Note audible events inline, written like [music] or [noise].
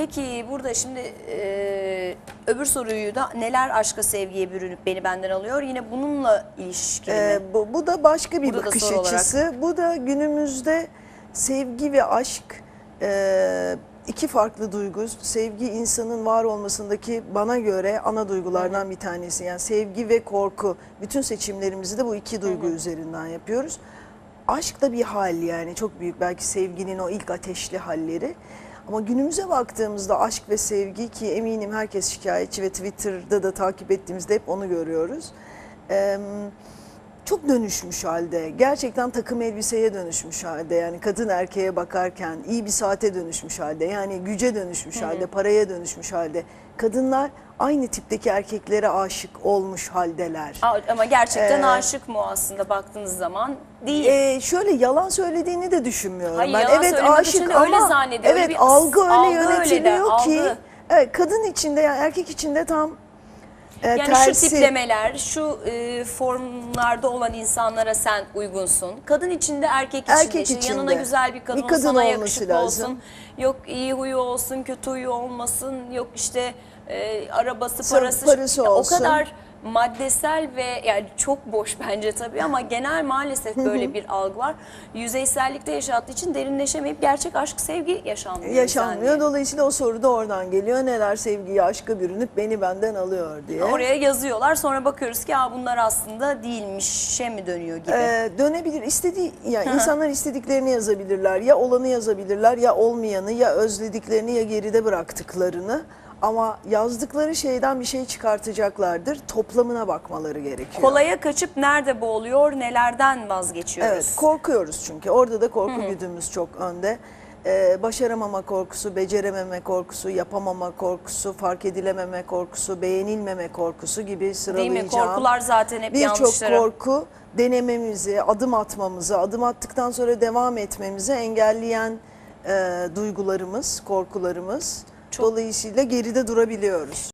Peki burada şimdi e, öbür soruyu da neler aşka sevgiye bürünüp beni benden alıyor? Yine bununla ilişkili mi? Ee, bu, bu da başka bir Burada da bakış soru olarak. açısı. Bu da günümüzde sevgi ve aşk e, iki farklı duygu. Sevgi insanın var olmasındaki bana göre ana duygulardan bir tanesi. Yani sevgi ve korku. Bütün seçimlerimizi de bu iki duygu üzerinden yapıyoruz. Aşk da bir hal yani çok büyük belki sevginin o ilk ateşli halleri. Ama günümüze baktığımızda aşk ve sevgi ki eminim herkes şikayetçi ve Twitter'da da takip ettiğimizde hep onu görüyoruz. Çok dönüşmüş halde. Gerçekten takım elbiseye dönüşmüş halde. Yani kadın erkeğe bakarken iyi bir saate dönüşmüş halde. Yani güce dönüşmüş halde, paraya dönüşmüş halde. Kadınlar aynı tipteki erkeklere aşık olmuş haldeler. Ama gerçekten Ee, aşık mı aslında baktığınız zaman? Değil. Ee, şöyle yalan söylediğini de düşünmüyorum. Hayır, ben evet aşık ama öyle zannediyor, öyle evet bir algı öyle algı öyle de, yönetiliyor ki algı. evet, kadın içinde yani erkek içinde tam e, Yani tersi. şu tiplemeler, şu e, formlarda olan insanlara sen uygunsun. Kadın içinde, erkek içinde. Erkek içinde. Yanına güzel bir kadın, Bir kadın sana yakışıklı lazım. olsun. Yok iyi huyu olsun, kötü huyu olmasın. Yok işte e, arabası, Sırf parası. parası olsun. O kadar maddesel ve yani çok boş [laughs] bence tabii ama genel maalesef böyle bir algı var. Yüzeysellikte yaşattığı için derinleşemeyip gerçek aşk, sevgi yaşanmıyor. yaşanmıyor. zannediyor. Dolayısıyla o soru da oradan geliyor. Neler sevgiyi aşka bürünüp beni benden alıyor diye. Oraya yazıyorlar sonra bakıyoruz ki bunlar aslında değilmişe mi dönüyor gibi. Ee, dönebilir. İstediği ya insanlar istediklerini yazabilirler. Ya olanı yazabilirler ya olmayanı ya özlediklerini ya geride bıraktıklarını. Ama yazdıkları şeyden bir şey çıkartacaklardır. Toplamına bakmaları gerekiyor. Kolaya kaçıp nerede boğuluyor, nelerden vazgeçiyoruz? Evet, korkuyoruz çünkü. Orada da korku güdümüz çok önde. Ee, başaramama korkusu, becerememe korkusu, yapamama korkusu, fark edilememe korkusu, beğenilmeme korkusu gibi Değil sıralayacağım. mi? Korkular zaten hep Birçok yanlışlara. korku denememizi, adım atmamızı, adım attıktan sonra devam etmemizi engelleyen e, duygularımız, korkularımız. Dolayısıyla geride durabiliyoruz.